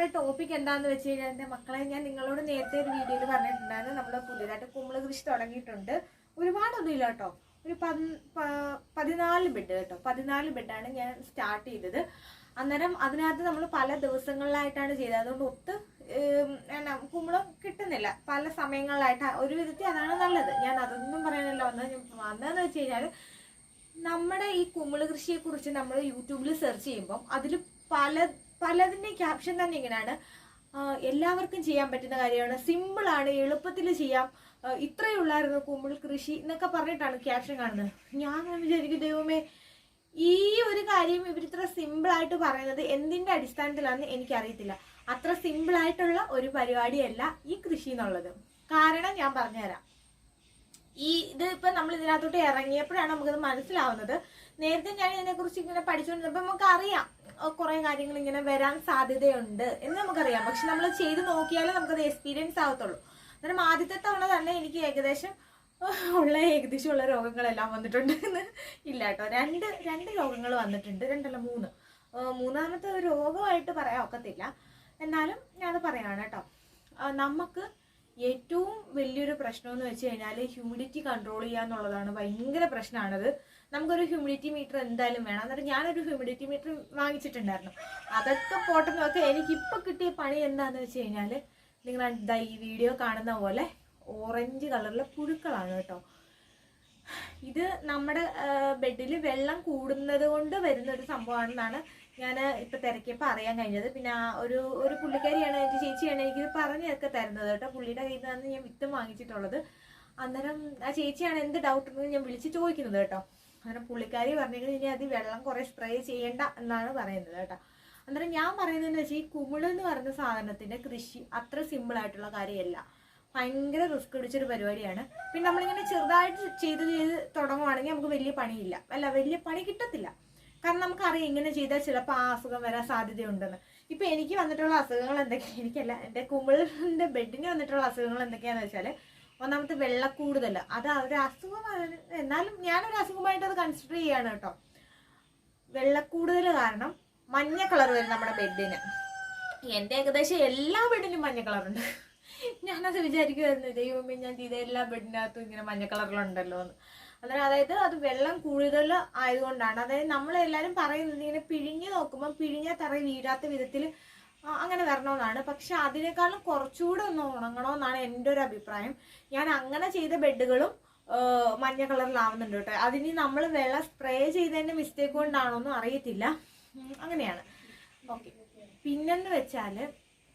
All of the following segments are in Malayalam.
നമ്മുടെ ടോപ്പിക് എന്താന്ന് വെച്ച് കഴിഞ്ഞാൽ എന്റെ മക്കളെ ഞാൻ നിങ്ങളോട് നേരത്തെ ഒരു വീഡിയോയിൽ പറഞ്ഞിട്ടുണ്ടായിരുന്നു. നമ്മൾ പുതിയതായിട്ട് കുമ്പള കൃഷി തുടങ്ങിയിട്ടുണ്ട്. ഒരുപാടൊന്നും ഇല്ല കേട്ടോ. ഒരു പതിനാല് ബെഡ് കേട്ടോ. പതിനാല് ബെഡാണ് ഞാൻ സ്റ്റാർട്ട് ചെയ്തത്. അന്നേരം അതിനകത്ത് നമ്മൾ പല ദിവസങ്ങളിലായിട്ടാണ് ചെയ്തത്. അതുകൊണ്ട് ഒത്ത് കുമ്പളം കിട്ടുന്നില്ല. പല സമയങ്ങളിലായിട്ട് ഒരു വിധത്തിൽ അതാണ് നല്ലത്. ഞാൻ അതൊന്നും പറയാനല്ല. വന്നത് ഞാൻ വന്നതെന്ന് വെച്ച് കഴിഞ്ഞാൽ നമ്മുടെ ഈ കുമിൾ കൃഷിയെക്കുറിച്ച് നമ്മൾ യൂട്യൂബിൽ സെർച്ച് ചെയ്യുമ്പം അതിൽ പല പലതിന്റെ ക്യാപ്ഷൻ തന്നെ ഇങ്ങനെയാണ്. എല്ലാവർക്കും ചെയ്യാൻ പറ്റുന്ന കാര്യമാണ്. സിമ്പിളാണ് എളുപ്പത്തിൽ ചെയ്യാം. ഇത്രയേ ഉള്ളായിരുന്നു കുമ്പിൾ കൃഷി എന്നൊക്കെ പറഞ്ഞിട്ടാണ് ക്യാപ്ഷൻ കാണുന്നത്. ഞാൻ വിചാരിക്കും ദൈവമേ ഈ ഒരു കാര്യം ഇവർ ഇത്ര സിമ്പിളായിട്ട് പറയുന്നത് എന്തിന്റെ അടിസ്ഥാനത്തിലാണെന്ന് എനിക്കറിയത്തില്ല. അത്ര സിമ്പിളായിട്ടുള്ള ഒരു പരിപാടിയല്ല ഈ കൃഷി എന്നുള്ളത്. കാരണം ഞാൻ പറഞ്ഞുതരാം. ഈ ഇത് ഇപ്പൊ നമ്മൾ ഇതിനകത്തോട്ട് ഇറങ്ങിയപ്പോഴാണ് നമുക്കത് മനസ്സിലാവുന്നത്. നേരത്തെ ഞാൻ ഇതിനെ കുറിച്ച് ഇങ്ങനെ പഠിച്ചുകൊണ്ടിരുന്നപ്പോൾ നമുക്ക് അറിയാം കുറെ കാര്യങ്ങൾ ഇങ്ങനെ വരാൻ സാധ്യതയുണ്ട് എന്ന് നമുക്കറിയാം. പക്ഷെ നമ്മൾ ചെയ്ത് നോക്കിയാലേ നമുക്കത് എക്സ്പീരിയൻസ് ആവത്തുള്ളൂ. അന്നേരം ആദ്യത്തെ തവണ തന്നെ എനിക്ക് ഏകദേശം ഉള്ള ഏകദേശം ഉള്ള രോഗങ്ങളെല്ലാം വന്നിട്ടുണ്ട് എന്ന് ഇല്ല കേട്ടോ. രണ്ട് രണ്ട് രോഗങ്ങൾ വന്നിട്ടുണ്ട്. രണ്ടല്ല മൂന്ന്. മൂന്നാമത്തെ രോഗമായിട്ട് പറയാൻ ഒക്കത്തില്ല. എന്നാലും ഞാനത് പറയാണ് കേട്ടോ. നമുക്ക് ഏറ്റവും വലിയൊരു പ്രശ്നം എന്ന് വെച്ച് കഴിഞ്ഞാൽ ഹ്യൂമിഡിറ്റി കൺട്രോൾ ചെയ്യുക എന്നുള്ളതാണ് ഭയങ്കര പ്രശ്നമാണത് നമുക്കൊരു ഹ്യൂമിഡിറ്റി മീറ്റർ എന്തായാലും വേണം. എന്നിട്ട് ഞാനൊരു ഹ്യൂമിഡിറ്റി മീറ്റർ വാങ്ങിച്ചിട്ടുണ്ടായിരുന്നു. അതൊക്കെ പോട്ടെന്ന് വെച്ചാൽ എനിക്കിപ്പോൾ കിട്ടിയ പണി എന്താണെന്ന് വെച്ച് കഴിഞ്ഞാൽ നിങ്ങൾ എന്താ ഈ വീഡിയോ കാണുന്ന പോലെ ഓറഞ്ച് കളറിലെ പുഴുക്കളാണ് കേട്ടോ. ഇത് നമ്മുടെ ബെഡിൽ വെള്ളം കൂടുന്നത് കൊണ്ട് വരുന്ന ഒരു സംഭവമാണെന്നാണ് ഞാൻ ഇപ്പൊ തിരക്കിയപ്പോൾ അറിയാൻ കഴിഞ്ഞത്. പിന്നെ ആ ഒരു ഒരു പുള്ളിക്കാരിയാണ് എന്റെ ചേച്ചിയാണ് എനിക്കിത് പറഞ്ഞൊക്കെ തരുന്നത് കേട്ടോ. പുള്ളിയുടെ കയ്യിൽ നിന്നാണ് ഞാൻ വിത്ത് വാങ്ങിച്ചിട്ടുള്ളത്. അന്നേരം ആ ചേച്ചിയാണ് എന്ത് ഡൗട്ട് ഉണ്ടെന്ന് ഞാൻ വിളിച്ച് ചോദിക്കുന്നത് കേട്ടോ. അന്നേരം പുള്ളിക്കാരി പറഞ്ഞെങ്കിൽ ഇനി അത് വെള്ളം കുറേ സ്പ്രേ ചെയ്യണ്ട എന്നാണ് പറയുന്നത് കേട്ടോ. അന്നേരം ഞാൻ പറയുന്നതെന്ന് വെച്ചാൽ ഈ കുമിൾ എന്ന് പറയുന്ന സാധനത്തിന്റെ കൃഷി അത്ര സിമ്പിൾ ആയിട്ടുള്ള കാര്യമല്ല. ഭയങ്കര റിസ്ക് പിടിച്ചൊരു പരിപാടിയാണ്. പിന്നെ നമ്മളിങ്ങനെ ചെറുതായിട്ട് ചെയ്ത് ചെയ്ത് തുടങ്ങുവാണെങ്കിൽ നമുക്ക് വലിയ പണിയില്ല. അല്ല വലിയ പണി കിട്ടത്തില്ല. കാരണം നമുക്കറിയാം ഇങ്ങനെ ചെയ്താൽ ചിലപ്പോൾ ആ അസുഖം വരാൻ സാധ്യതയുണ്ടെന്ന്. ഇപ്പൊ എനിക്ക് വന്നിട്ടുള്ള അസുഖങ്ങൾ എന്തൊക്കെയാണ് എനിക്കല്ല എന്റെ കുമിളിന്റെ ബെഡിന് വന്നിട്ടുള്ള അസുഖങ്ങൾ എന്തൊക്കെയാന്ന് വെച്ചാൽ ഒന്നാമത്തെ വെള്ളക്കൂടുതൽ. അത് ഒരു അസുഖമാണ് എന്നാലും ഞാനൊരു അസുഖമായിട്ട് അത് കൺസിഡർ ചെയ്യാണ് കേട്ടോ. വെള്ളക്കൂടുതൽ കാരണം മഞ്ഞ കളർ വരും നമ്മുടെ ബെഡിന്. എന്റെ ഏകദേശം എല്ലാ ബെഡിനും മഞ്ഞ കളറുണ്ട് ഞാനത് വിചാരിക്കുമായിരുന്നു ദൈവമേ ഞാൻ ചെയ്ത എല്ലാ ബെഡിനകത്തും ഇങ്ങനെ മഞ്ഞ കളറിലുണ്ടല്ലോ എന്ന് അന്നേരം അതായത് അത് വെള്ളം കൂടുതൽ ആയതുകൊണ്ടാണ്. അതായത് നമ്മളെല്ലാവരും പറയുന്നത് ഇങ്ങനെ പിഴിഞ്ഞ് നോക്കുമ്പോൾ പിഴിഞ്ഞ തറ വീഴാത്ത വിധത്തിൽ അങ്ങനെ വരണമെന്നാണ്. പക്ഷെ അതിനേക്കാളും കുറച്ചുകൂടെ ഒന്ന് ഉണങ്ങണമെന്നാണ് എന്റെ ഒരു അഭിപ്രായം. ഞാൻ അങ്ങനെ ചെയ്ത ബെഡുകളും മഞ്ഞ കളറിലാവുന്നുണ്ട് കേട്ടോ. അതിന് നമ്മൾ വെള്ളം സ്പ്രേ ചെയ്തതിന്റെ മിസ്റ്റേക്ക് കൊണ്ടാണോന്നും അറിയത്തില്ല. അങ്ങനെയാണ്. ഓക്കെ. പിന്നെന്ന് വെച്ചാൽ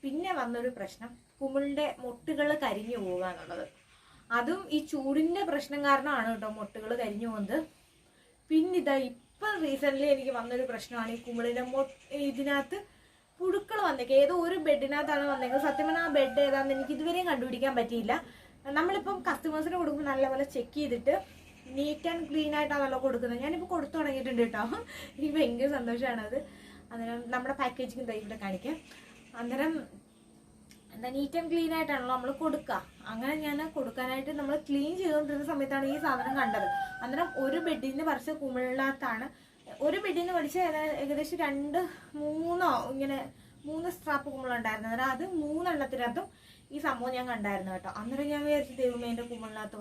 പിന്നെ വന്നൊരു പ്രശ്നം. കുമിളിന്റെ മുട്ടുകൾ കരിഞ്ഞു പോകുക എന്നുള്ളത് അതും ഈ ചൂടിന്റെ പ്രശ്നം കാരണമാണ് കേട്ടോ മുട്ടുകൾ കരിഞ്ഞു പോകുന്നത്. പിന്നെ ഇതാ ഇപ്പൊ റീസെന്റ് എനിക്ക് വന്നൊരു പ്രശ്നമാണ് ഈ കുമിളിന്റെ മൊ ഇതിനകത്ത് പുഴുക്കൾ വന്നേക്കുക ഏതോ ഒരു ബെഡിനകത്താണ് വന്നേക്കുന്നത്. സത്യം പറഞ്ഞാൽ ആ ബെഡ് ഏതാണെന്ന് എനിക്ക് ഇതുവരെയും കണ്ടുപിടിക്കാൻ പറ്റിയില്ല. നമ്മളിപ്പം കസ്റ്റമേഴ്സിന് കൊടുക്കുമ്പോൾ നല്ലപോലെ ചെക്ക് ചെയ്തിട്ട് നീറ്റ് ആൻഡ് ക്ലീൻ ആയിട്ടാണല്ലോ കൊടുക്കുന്നത്. ഞാനിപ്പോൾ കൊടുത്തു തുടങ്ങിയിട്ടുണ്ട് കേട്ടോ. എനിക്ക് ഭയങ്കര സന്തോഷമാണ് അത് അന്നേരം നമ്മുടെ പാക്കേജിങ് ഇവിടെ കാണിക്കാം. അന്നേരം എന്താ നീറ്റ് ആൻഡ് ക്ലീൻ ആയിട്ടാണല്ലോ നമ്മൾ കൊടുക്കുക അങ്ങനെ ഞാൻ കൊടുക്കാനായിട്ട് നമ്മൾ ക്ലീൻ ചെയ്തുകൊണ്ടിരുന്ന സമയത്താണ് ഈ സാധനം കണ്ടത്. അന്നേരം ഒരു ബെഡിന് പറിച്ച് കുമിളിനകത്താണ്. ഒരു ബെഡിന് പഠിച്ച് ഏകദേശം രണ്ട് മൂന്നോ ഇങ്ങനെ മൂന്ന് സ്ട്രാപ്പ് കുമിളുണ്ടായിരുന്നു. അന്നേരം അത് മൂന്നെണ്ണത്തിനകത്തും ഈ സംഭവം ഞാൻ കണ്ടായിരുന്നു കേട്ടോ. അന്നേരം ഞാൻ വിചാരിച്ചു ദൈവമേ എന്റെ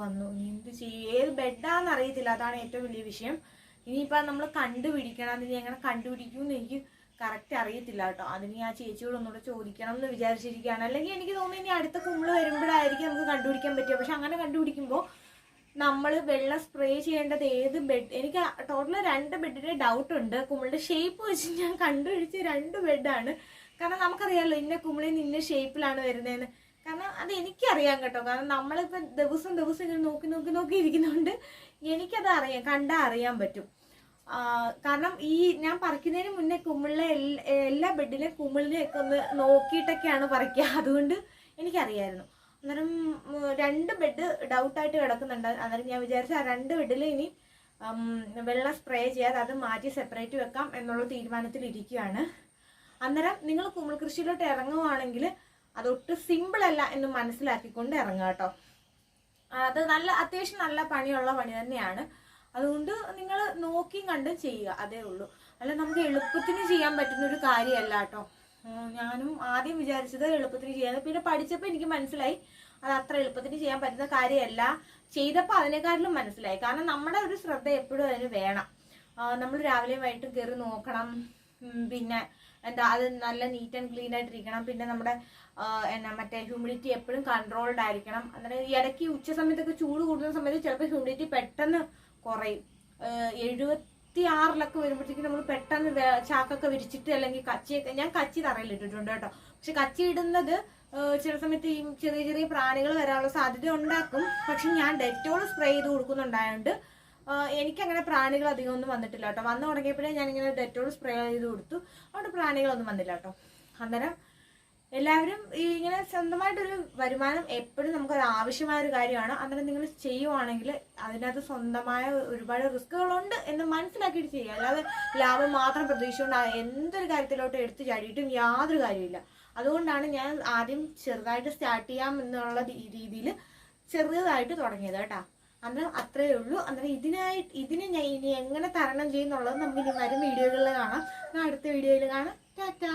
വന്നു. ഇനി എന്ത് ചെയ്യും? ഏത് ബെഡാന്ന് അറിയത്തില്ല അതാണ് ഏറ്റവും വലിയ വിഷയം. ഇനിയിപ്പോൾ നമ്മൾ കണ്ടുപിടിക്കണം. അതിന് എങ്ങനെ കണ്ടുപിടിക്കുമെന്ന് എനിക്ക് കറക്റ്റ് അറിയത്തില്ല കേട്ടോ. അതിന് ഞാൻ ചേച്ചിയോട് ഒന്നുകൂടെ ചോദിക്കണം എന്ന് വിചാരിച്ചിരിക്കുകയാണ്. അല്ലെങ്കിൽ എനിക്ക് തോന്നുന്നു ഇനി അടുത്ത കുമ്പിൾ വരുമ്പോഴായിരിക്കും നമുക്ക് കണ്ടുപിടിക്കാൻ പറ്റുക. പക്ഷെ അങ്ങനെ കണ്ടുപിടിക്കുമ്പോൾ നമ്മൾ വെള്ളം സ്പ്രേ ചെയ്യേണ്ടത് ഏത് ബെഡ് എനിക്ക് ടോട്ടൽ രണ്ട് ബെഡിന്റെ ഡൗട്ട് ഉണ്ട്. കുമ്പിളുടെ ഷേപ്പ് വെച്ച് ഞാൻ കണ്ടുപിടിച്ച രണ്ട് ബെഡാണ് കാരണം നമുക്കറിയാമല്ലോ ഇന്ന കുമിളിന് ഇന്ന ഷേപ്പിലാണ് വരുന്നതെന്ന്. കാരണം അത് എനിക്കറിയാം കേട്ടോ. കാരണം നമ്മളിപ്പോൾ ദിവസം ദിവസം ഇങ്ങനെ നോക്കി നോക്കി നോക്കി ഇരിക്കുന്നതുകൊണ്ട് എനിക്കത് അറിയാം കണ്ടാൽ അറിയാൻ പറ്റും. കാരണം ഈ ഞാൻ പറിക്കുന്നതിന് മുന്നേ കുമിളിലെ എല്ലാ- ബെഡിലെ കുമിളിനെയൊക്കെ ഒന്ന് നോക്കിയിട്ടൊക്കെയാണ് പറിക്കുക. അതുകൊണ്ട് എനിക്കറിയായിരുന്നു. അന്നേരം രണ്ട് ബെഡ് ഡൗട്ടായിട്ട് കിടക്കുന്നുണ്ട്. അന്നേരം ഞാൻ വിചാരിച്ചു ആ രണ്ട് ബെഡിൽ ഇനി വെള്ളം സ്പ്രേ ചെയ്യാതെ അത് മാറ്റി സെപ്പറേറ്റ് വെക്കാം എന്നുള്ള തീരുമാനത്തിൽ ഇരിക്കുകയാണ് അന്നേരം നിങ്ങൾ കുമിൾ കൃഷിയിലോട്ട് ഇറങ്ങുവാണെങ്കിൽ അതൊട്ട് സിമ്പിൾ അല്ല എന്ന് മനസ്സിലാക്കിക്കൊണ്ട് ഇറങ്ങാം കേട്ടോ. അത് നല്ല അത്യാവശ്യം നല്ല പണിയുള്ള പണി തന്നെയാണ്. അതുകൊണ്ട് നിങ്ങൾ നോക്കിയും കണ്ടും ചെയ്യുക അതേ ഉള്ളൂ. അല്ല നമുക്ക് എളുപ്പത്തിന് ചെയ്യാൻ പറ്റുന്ന ഒരു കാര്യമല്ല കേട്ടോ. ഞാനും ആദ്യം വിചാരിച്ചത് എളുപ്പത്തിന് ചെയ്യാതെ പിന്നെ പഠിച്ചപ്പോൾ എനിക്ക് മനസ്സിലായി അത് അത്ര എളുപ്പത്തിന് ചെയ്യാൻ പറ്റുന്ന കാര്യമല്ല. ചെയ്തപ്പോൾ അതിനെക്കാട്ടിലും മനസ്സിലായി. കാരണം നമ്മുടെ ഒരു ശ്രദ്ധ എപ്പോഴും അതിന് വേണം. നമ്മൾ രാവിലെയും വൈകിട്ടും കയറി നോക്കണം. പിന്നെ എന്താ അത് നല്ല നീറ്റ് ആൻഡ് ക്ലീൻ ആയിട്ടിരിക്കണം. പിന്നെ നമ്മുടെ എന്നാ മറ്റേ ഹ്യൂമിഡിറ്റി എപ്പോഴും കൺട്രോൾഡ് ആയിരിക്കണം. അന്നേരം ഇടയ്ക്ക് ഉച്ച സമയത്തൊക്കെ ചൂട് കൂടുന്ന സമയത്ത് ചിലപ്പോൾ ഹ്യൂമിഡിറ്റി പെട്ടെന്ന് കുറയും. എഴുപത്തി ആറിലൊക്കെ വരുമ്പോഴത്തേക്കും നമ്മൾ പെട്ടെന്ന് ചാക്കൊക്കെ വിരിച്ചിട്ട് അല്ലെങ്കിൽ കച്ചിയൊക്കെ ഞാൻ കച്ചി തറയിൽ ഇട്ടിട്ടുണ്ട് കേട്ടോ. പക്ഷെ കച്ചി ഇടുന്നത് ചില സമയത്ത് ഈ ചെറിയ ചെറിയ പ്രാണികൾ വരാനുള്ള സാധ്യത ഉണ്ടാക്കും. പക്ഷെ ഞാൻ ഡെറ്റോൾ സ്പ്രേ ചെയ്ത് കൊടുക്കുന്നുണ്ടായതുകൊണ്ട് എനിക്കങ്ങനെ പ്രാണികൾ അധികം ഒന്നും വന്നിട്ടില്ല കേട്ടോ. വന്നു തുടങ്ങിയപ്പോഴേ ഞാനിങ്ങനെ ഡെറ്റോൾ സ്പ്രേ ചെയ്ത് കൊടുത്തു. അതുകൊണ്ട് പ്രാണികളൊന്നും വന്നില്ല കേട്ടോ. അന്നേരം എല്ലാവരും ഇങ്ങനെ സ്വന്തമായിട്ടൊരു വരുമാനം എപ്പോഴും നമുക്കത് ആവശ്യമായ ഒരു കാര്യമാണ്. അന്നേരം നിങ്ങൾ ചെയ്യുവാണെങ്കിൽ അതിനകത്ത് സ്വന്തമായ ഒരുപാട് റിസ്കുകളുണ്ട് എന്ന് മനസ്സിലാക്കിയിട്ട് ചെയ്യുക. അല്ലാതെ ലാഭം മാത്രം പ്രതീക്ഷിച്ചുകൊണ്ട് എന്തൊരു കാര്യത്തിലോട്ട് എടുത്തു ചാടിയിട്ടും യാതൊരു കാര്യമില്ല അതുകൊണ്ടാണ് ഞാൻ ആദ്യം ചെറുതായിട്ട് സ്റ്റാർട്ട് ചെയ്യാം എന്നുള്ള രീതിയിൽ ചെറുതായിട്ട് തുടങ്ങിയത് കേട്ടോ. അന്നേരം അത്രയേ ഉള്ളൂ. അന്നേരം ഇതിനായിട്ട് ഇതിനെ ഞാൻ ഇനി എങ്ങനെ തരണം ചെയ്യുന്നുള്ളത് നമുക്ക് ഇനി വരും വീഡിയോകളിൽ കാണാം. അടുത്ത വീഡിയോയിൽ കാണാം. ടാറ്റാ!